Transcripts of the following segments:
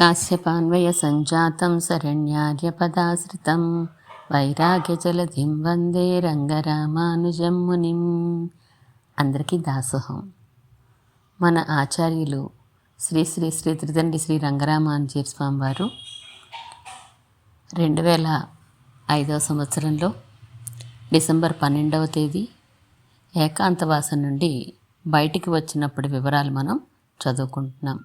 काश्यपान्वयसञ्जातं शरण्यार्यपदाश्रितं వైరాగ్యజలధిం వందే రంగరామానుజం మునిం అందరికీ దాసోహం మన ఆచార్యులు శ్రీ శ్రీ శ్రీ త్రిదండి శ్రీ రంగరామానుజీర్ స్వామి వారు రెండు వేల ఐదవ సంవత్సరంలో డిసెంబర్ పన్నెండవ తేదీ ఏకాంతవాసం నుండి బయటికి వచ్చినప్పుడు వివరాలు మనం చదువుకుంటున్నాం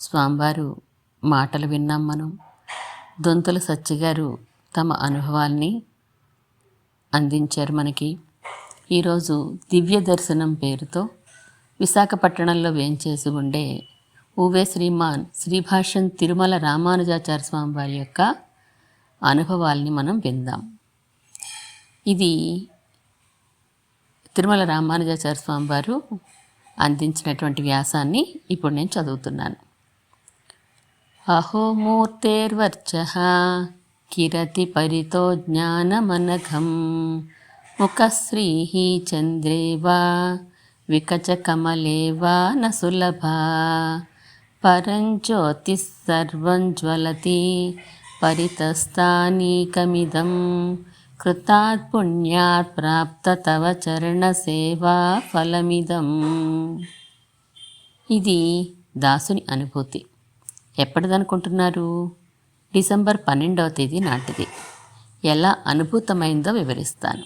స్వామివారు మాటలు విన్నాం మనం. దొంతుల సత్యగారు తమ అనుభవాల్ని అందించారు మనకి. ఈరోజు దివ్య దర్శనం పేరుతో విశాఖపట్టణంలో వేంచేసి ఉండే ఊవే శ్రీమాన్ శ్రీభాష్యం తిరుమల రామానుజాచార్య స్వామి వారి యొక్క అనుభవాల్ని మనం విందాం. ఇది తిరుమల రామానుజాచార్య స్వామి వారు అందించినటువంటి వ్యాసాన్ని ఇప్పుడు నేను చదువుతున్నాను. అహో మూర్తేర్వర్చ కిరతి పరితో జ్ఞానమనఘం ముఖశ్రీ చంద్రే వా వికచకమలే వా న సులభా పరంజ్యోతి జ్వలతి పరితస్థానీకమిదం కృతాత్ పుణ్యాత్ ప్రాప్త తవ చరణసేవా ఫలమిదం ఇది దాసుని అనుభూతి ఎప్పటిదనుకుంటున్నారు? డిసెంబర్ పన్నెండవ తేదీ నాటిది. ఎలా అనుభూతమైందో వివరిస్తాను.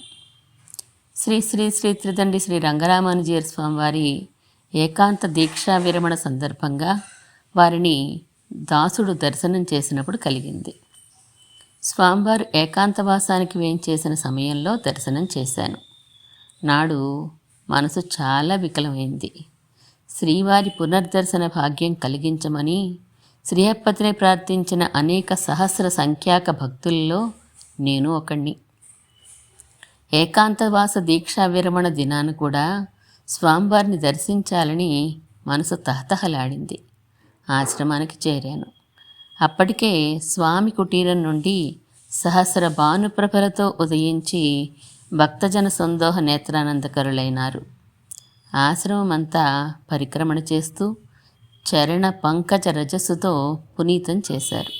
శ్రీ శ్రీ శ్రీ త్రిదండి శ్రీ రంగరామానుజీయర్ స్వామివారి ఏకాంత దీక్షా విరమణ సందర్భంగా వారిని దాసుడు దర్శనం చేసినప్పుడు కలిగింది. స్వామివారు ఏకాంతవాసానికి వేయించేసిన సమయంలో దర్శనం చేశాను. నాడు మనసు చాలా వికలమైంది. శ్రీవారి పునర్దర్శన భాగ్యం కలిగించమని శ్రీహప్పతిని ప్రార్థించిన అనేక సహస్ర సంఖ్యాక భక్తుల్లో నేను ఒకణ్ణి. ఏకాంతవాస దీక్షా విరమణ దినాన కూడా స్వామివారిని దర్శించాలని మనసు తహతహలాడింది. ఆశ్రమానికి చేరాను. అప్పటికే స్వామి కుటీరం నుండి సహస్ర భానుప్రభలతో ఉదయించి భక్తజన సందోహ నేత్రానందకరులైనారు. ఆశ్రమమంతా పరిక్రమణ చేస్తూ చరణ పంకజ రజస్సుతో పునీతం చేశారు.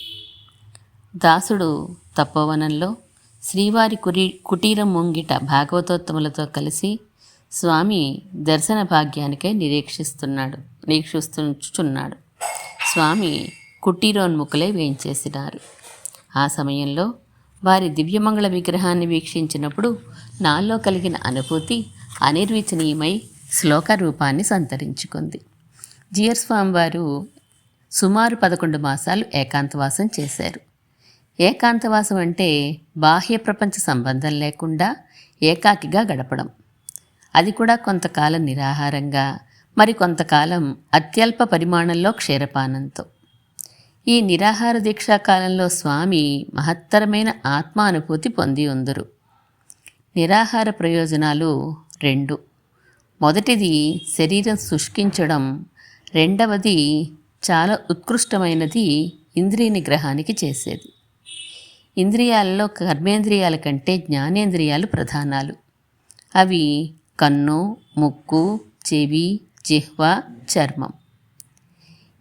దాసుడు తపోవనంలో శ్రీవారి కురి కుటీరం ముంగిట భాగవతోత్తములతో కలిసి స్వామి దర్శన భాగ్యానికై నిరీక్షిస్తున్నాడు నిరీక్షిస్తున్నాడు స్వామి కుటీరోన్ముఖులై వేయించేసినారు. ఆ సమయంలో వారి దివ్యమంగళ విగ్రహాన్ని వీక్షించినప్పుడు నాలో కలిగిన అనుభూతి అనిర్వచనీయమై శ్లోక రూపాన్ని సంతరించుకుంది. జియర్ స్వామి వారు సుమారు పదకొండు మాసాలు ఏకాంతవాసం చేశారు. ఏకాంతవాసం అంటే బాహ్య ప్రపంచ సంబంధం లేకుండా ఏకాకిగా గడపడం. అది కూడా కొంతకాలం నిరాహారంగా మరి కొంతకాలం అత్యల్ప పరిమాణంలో క్షీరపానంతో. ఈ నిరాహార దీక్షా కాలంలో స్వామి మహత్తరమైన ఆత్మానుభూతి పొంది ఉందరు. నిరాహార ప్రయోజనాలు రెండు. మొదటిది శరీరం శుష్కించడం రెండవది చాలా ఉత్కృష్టమైనది ఇంద్రియ నిగ్రహానికి చేసేది. ఇంద్రియాలలో కర్మేంద్రియాల కంటే జ్ఞానేంద్రియాలు ప్రధానాలు. అవి కన్ను ముక్కు చెవి జిహ్వ చర్మం.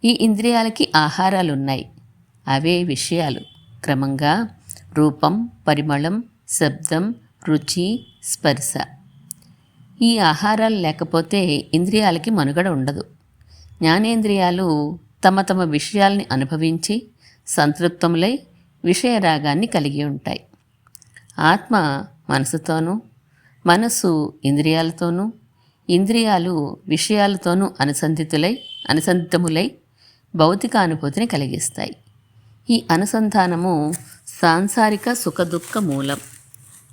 ఈ ఇంద్రియాలకి ఆహారాలు ఉన్నాయి అవే విషయాలు. క్రమంగా రూపం పరిమళం శబ్దం రుచి స్పర్శ. ఈ ఆహారాలు లేకపోతే ఇంద్రియాలకి మనుగడ ఉండదు. జ్ఞానేంద్రియాలు తమ తమ విషయాల్ని అనుభవించి సంతృప్తములై విషయరాగాన్ని కలిగి ఉంటాయి. ఆత్మ మనసుతోనూ మనసు ఇంద్రియాలతోనూ ఇంద్రియాలు విషయాలతోనూ అనుసంధితులై అనుసంధితములై భౌతిక అనుభూతిని కలిగిస్తాయి. ఈ అనుసంధానము సాంసారిక సుఖదుఖ మూలం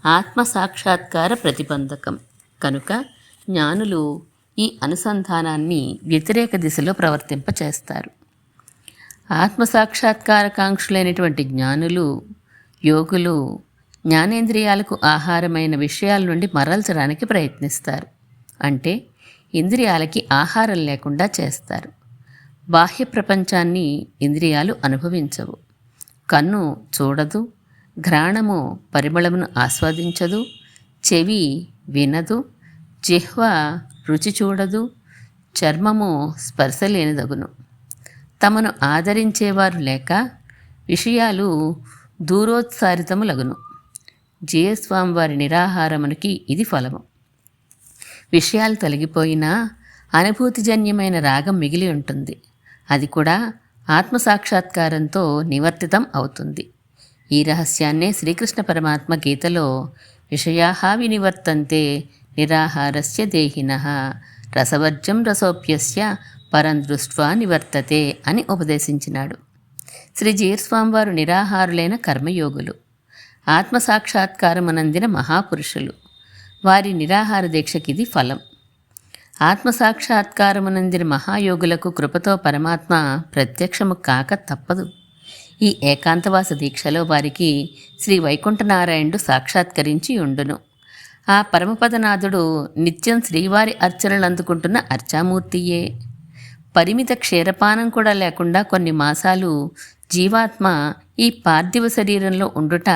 ఆత్మ సాక్షాత్కార ప్రతిబంధకం. కనుక జ్ఞానులు ఈ అనుసంధానాన్ని వ్యతిరేక దిశలో ప్రవర్తింపచేస్తారు. ఆత్మసాక్షాత్కారకాంక్షులైనటువంటి జ్ఞానులు యోగులు జ్ఞానేంద్రియాలకు ఆహారమైన విషయాల నుండి మరల్చడానికి ప్రయత్నిస్తారు. అంటే ఇంద్రియాలకి ఆహారం లేకుండా చేస్తారు. బాహ్య ప్రపంచాన్ని ఇంద్రియాలు అనుభవించవు. కన్ను చూడదు ఘ్రాణము పరిమళమును ఆస్వాదించదు చెవి వినదు జిహ్వ రుచి చూడదు చర్మము స్పర్శ లేనిదగును. తమను ఆదరించేవారు లేక విషయాలు దూరోత్సారితములగును. జయస్వామి వారి నిరాహారమునికి ఇది ఫలము. విషయాలు తొలగిపోయినా అనుభూతిజన్యమైన రాగం మిగిలి ఉంటుంది. అది కూడా ఆత్మసాక్షాత్కారంతో నివర్తితం అవుతుంది. ఈ రహస్యాన్నే శ్రీకృష్ణ పరమాత్మ గీతలో విషయాహా వినివర్తంతే నిరాహారస్య దేహిన రసవర్జం రసోప్యస్య పరం దృష్ట్వా నివర్తతే అని ఉపదేశించినాడు. శ్రీ జీర్స్వామివారు నిరాహారులైన కర్మయోగులు. ఆత్మసాక్షాత్కారమనందిన మహాపురుషులు. వారి నిరాహార దీక్షకిది ఫలం. ఆత్మసాక్షాత్కారమునందిన మహాయోగులకు కృపతో పరమాత్మ ప్రత్యక్షము కాక తప్పదు. ఈ ఏకాంతవాస దీక్షలో వారికి శ్రీ వైకుంఠనారాయణుడు సాక్షాత్కరించి ఉండును. ఆ పరమపదనాథుడు నిత్యం శ్రీవారి అర్చనలు అందుకుంటున్న అర్చామూర్తియే. పరిమిత క్షీరపానం కూడా లేకుండా కొన్ని మాసాలు జీవాత్మ ఈ పార్థివ శరీరంలో ఉండుట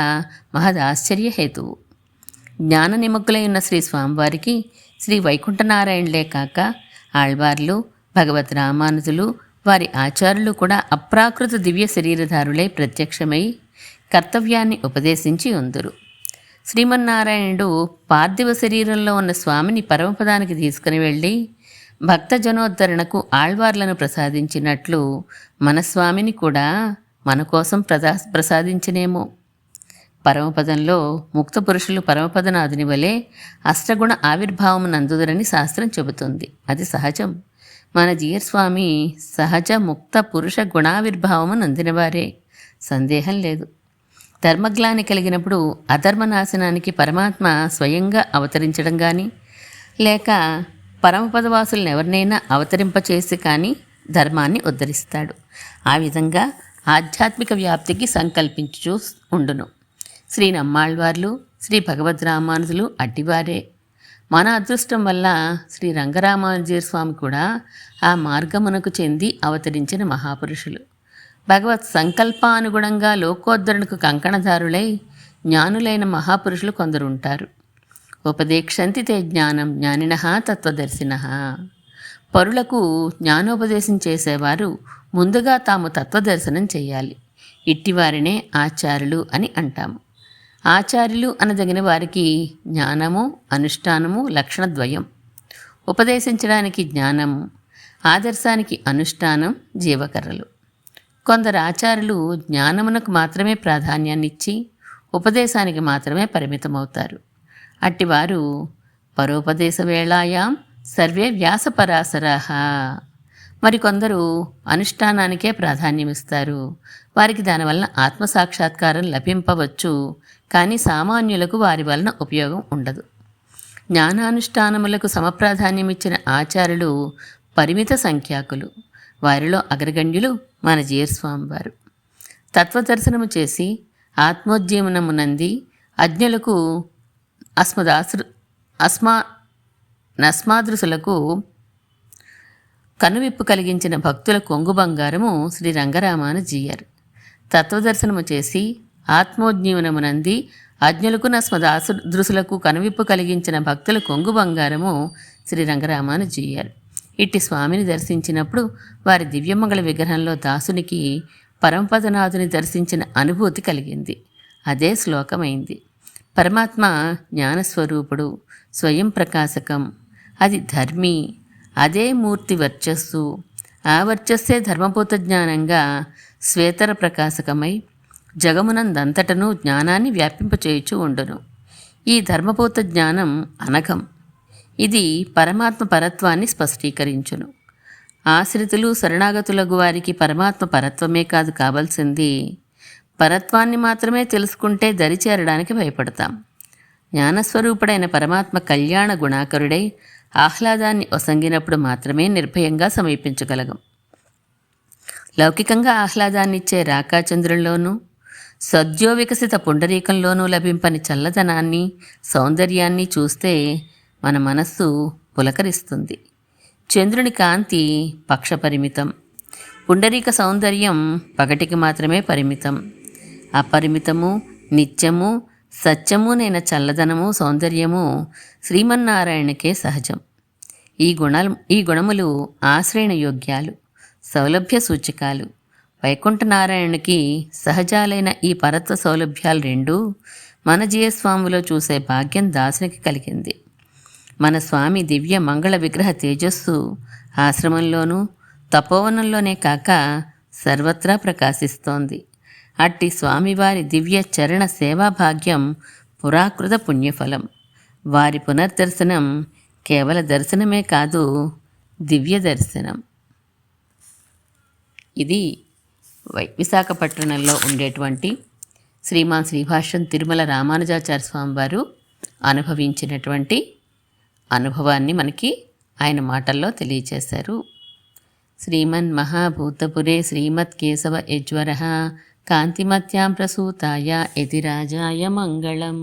మహదాశ్చర్య హేతువు జ్ఞాన నిమగ్గులై ఉన్న శ్రీ స్వామివారికి శ్రీ వైకుంఠనారాయణలే కాక ఆళ్వార్లు భగవత్ రామానుజులు వారి ఆచార్యులు కూడా అప్రాకృత దివ్య శరీరధారులై ప్రత్యక్షమై కర్తవ్యాన్ని ఉపదేశించి ఉందరు. శ్రీమన్నారాయణుడు పార్థివ శరీరంలో ఉన్న స్వామిని పరమపదానికి తీసుకుని వెళ్ళి భక్త జనోద్ధరణకు ఆళ్వార్లను ప్రసాదించినట్లు మన స్వామిని కూడా మన కోసం ప్రదా ప్రసాదించినేమో. పరమపదంలో ముక్త పురుషులు పరమపదనాథుని వలె అష్టగుణ ఆవిర్భావం నందుదరని శాస్త్రం చెబుతుంది. అది సహజం. మన జీయస్వామి సహజ ముక్త పురుష గుణావిర్భావము నందినవారే. సందేహం లేదు. ధర్మగ్లాని కలిగినప్పుడు అధర్మనాశనానికి పరమాత్మ స్వయంగా అవతరించడం కానీ లేక పరమపదవాసులను ఎవరినైనా అవతరింపచేసి కానీ ధర్మాన్ని ఉద్ధరిస్తాడు. ఆ విధంగా ఆధ్యాత్మిక వ్యాప్తికి సంకల్పించు ఉండును. శ్రీ నమ్మాళ్వార్లు శ్రీ భగవద్ రామానుజులు అడ్డివారే. మన అదృష్టం వల్ల శ్రీ రంగరామానుజీయ స్వామి కూడా ఆ మార్గమునకు చెంది అవతరించిన మహాపురుషులు. భగవత్ సంకల్పానుగుణంగా లోకోద్ధరణకు కంకణదారులై జ్ఞానులైన మహాపురుషులు కొందరు ఉంటారు ఉపదేక్షంతి జ్ఞానం జ్ఞానిన తత్వదర్శిన పరులకు జ్ఞానోపదేశం చేసేవారు ముందుగా తాము తత్వదర్శనం చేయాలి. ఇట్టివారినే ఆచార్యులు అని అంటాము. ఆచార్యులు అనదగిన వారికి జ్ఞానము అనుష్ఠానము లక్షణద్వయం. ఉపదేశించడానికి జ్ఞానము ఆదర్శానికి అనుష్ఠానం జీవకర్రలు. కొందరు ఆచారులు జ్ఞానమునకు మాత్రమే ప్రాధాన్యాన్నిచ్చి ఉపదేశానికి మాత్రమే పరిమితమవుతారు. అట్టివారు పరోపదేశ వేళాయాం సర్వే వ్యాసపరాసరాహ మరికొందరు అనుష్ఠానానికే ప్రాధాన్యమిస్తారు. వారికి దానివలన ఆత్మసాక్షాత్కారం లభింపవచ్చు కానీ సామాన్యులకు వారి వలన ఉపయోగం ఉండదు. జ్ఞానానుష్ఠానములకు సమప్రాధాన్యమిచ్చిన ఆచారులు పరిమిత సంఖ్యాకులు. వారిలో అగ్రగణ్యులు మన జీయస్వామి వారు తత్వదర్శనము చేసి ఆత్మోజ్జీవనమునంది అజ్ఞులకు అస్మదాసు అస్మా నస్మాదృశులకు కనువిప్పు కలిగించిన భక్తుల కొంగు బంగారము శ్రీ రంగరామాను రంగరామానుజీయర్ తత్వదర్శనము చేసి ఆత్మోజ్ఞీవనమునంది అజ్ఞులకు నస్మదాసు దృశులకు కనువిప్పు కలిగించిన భక్తుల కొంగు బంగారము శ్రీ రంగరామాను రంగరామానుజీయర్ ఇట్టి స్వామిని దర్శించినప్పుడు వారి దివ్యమంగళ విగ్రహంలో దాసునికి పరమపదనాథుని దర్శించిన అనుభూతి కలిగింది. అదే శ్లోకమైంది. పరమాత్మ జ్ఞానస్వరూపుడు స్వయం ప్రకాశకం. అది ధర్మి. అదే మూర్తి వర్చస్సు. ఆ వర్చస్సే ధర్మభూత జ్ఞానంగా శ్వేతర ప్రకాశకమై జగమునందంతటను జ్ఞానాన్ని వ్యాపింపచేయుచు ఉండును. ఈ ధర్మభూత జ్ఞానం అనఘం. ఇది పరమాత్మ పరత్వాన్ని స్పష్టీకరించును. ఆశ్రితులు శరణాగతులకు వారికి పరమాత్మ పరత్వమే కాదు కావలసింది. పరత్వాన్ని మాత్రమే తెలుసుకుంటే దరి చేరడానికి భయపడతాం. జ్ఞానస్వరూపుడైన పరమాత్మ కళ్యాణ గుణాకరుడై ఆహ్లాదాన్ని ఒసంగినప్పుడు మాత్రమే నిర్భయంగా సమీపించగలగం. లౌకికంగా ఆహ్లాదాన్నిచ్చే రాకాచంద్రుల్లోనూ సద్యో వికసిత పుండరీకంలోనూ లభింపని చల్లదనాన్ని సౌందర్యాన్ని చూస్తే మన మనస్సు పులకరిస్తుంది. చంద్రుని కాంతి పక్షపరిమితం. పుండరీక సౌందర్యం పగటికి మాత్రమే పరిమితం. అపరిమితము నిత్యము సత్యమునైన చల్లదనము సౌందర్యము శ్రీమన్నారాయణకే సహజం. ఈ గుణాలు ఈ గుణములు ఆశ్రయణ యోగ్యాలు సౌలభ్య సూచికాలు. వైకుంఠనారాయణకి సహజాలైన ఈ పరత్వ సౌలభ్యాలు రెండూ మన జీయస్వాములో చూసే భాగ్యం దాసునికి కలిగింది. మన స్వామి దివ్య మంగళ విగ్రహ తేజస్సు ఆశ్రమంలోనూ తపోవనంలోనే కాక సర్వత్రా ప్రకాశిస్తోంది. అట్టి స్వామివారి దివ్య చరణ సేవా భాగ్యం పురాకృత పుణ్యఫలం. వారి పునర్దర్శనం కేవల దర్శనమే కాదు దివ్య దర్శనం. ఇది వై విశాఖపట్నంలో ఉండేటువంటి శ్రీమాన్ శ్రీభాష్యం తిరుమల రామానుజాచార్య స్వామివారు అనుభవించినటువంటి అనుభవాన్ని మనకి ఆయన మాటల్లో తెలియచేశారు. శ్రీమన్ మహాభూతపురే శ్రీమత్ కేశవ యజ్వర కాంతిమత్యాం ప్రసూతాయ యతిరాజాయ మంగళం.